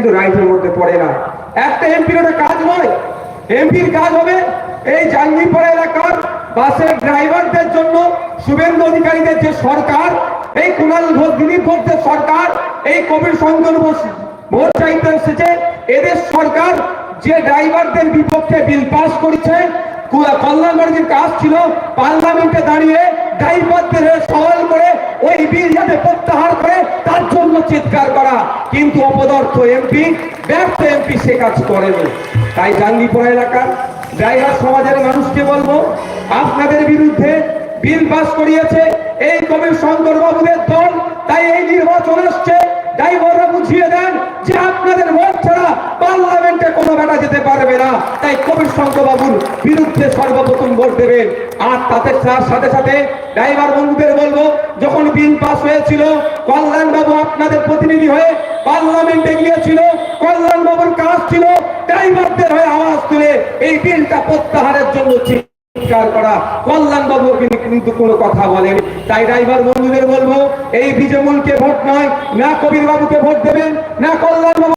কিন্তু রাইটের মধ্যে পড়ে না। একটা এমপির ওটা কাজ নয় এমপির কাজ হবে এই জাঙ্গিপাড়া এলাকার বাসের ড্রাইভারদের জন্য শুভেন্দু অধিকারীদের যে সরকার, এই কুণাল ঘোষ, দিলীপ ঘোষের সরকার, এই কবির শঙ্কর বোস ভোট চাইতে এসেছে। এদের সরকার যে ড্রাইভারদের বিপক্ষে বিল পাস করেছে কল্যাণবাড়ির কাজ ছিল পার্লামেন্টে দাঁড়িয়ে ড্রাইভারদের সওয়াল করে চিৎকার করা, কিন্তু অপদার্থ এমপি ব্যর্থ এমপি সে কাজ করেনি তাই জাঙ্গিপুরা এলাকার ড্রাইভার সমাজের মানুষকে বলব, আপনাদের বিরুদ্ধে বিল পাস করিয়েছে এই কবির শঙ্কর দল, তাই এই নির্বাচন আসছে। ড্রাইভাররা বুঝিয়ে দেন যে আপনাদের কোনো বেটা যেতে পারবে না। তাই কবির শঙ্কর বাবুর বিরুদ্ধে সর্বপ্রথম ভোট দেবেন আর তাতে তার সাথে সাথে ড্রাইভার বন্ধুদের বলব, যখন বিল পাস হয়েছিল, কল্যাণ বাবু আপনাদের প্রতিনিধি হয়ে পার্লামেন্টে গিয়েছিল, কল্যাণ বাবুর কাজ ছিল ড্রাইভারদের হয়ে আওয়াজ তুলে এই বিলটা প্রত্যাহারের জন্য ছিল চিৎকার করা। কল্যাণ বাবু কিন্তু কোনো কথা বলেন। তাই ড্রাইভার বন্ধুদের বলব, এই বিজয়মূলকে ভোট নয়, না কবির বাবুকে ভোট দেবেন, না কল্যাণ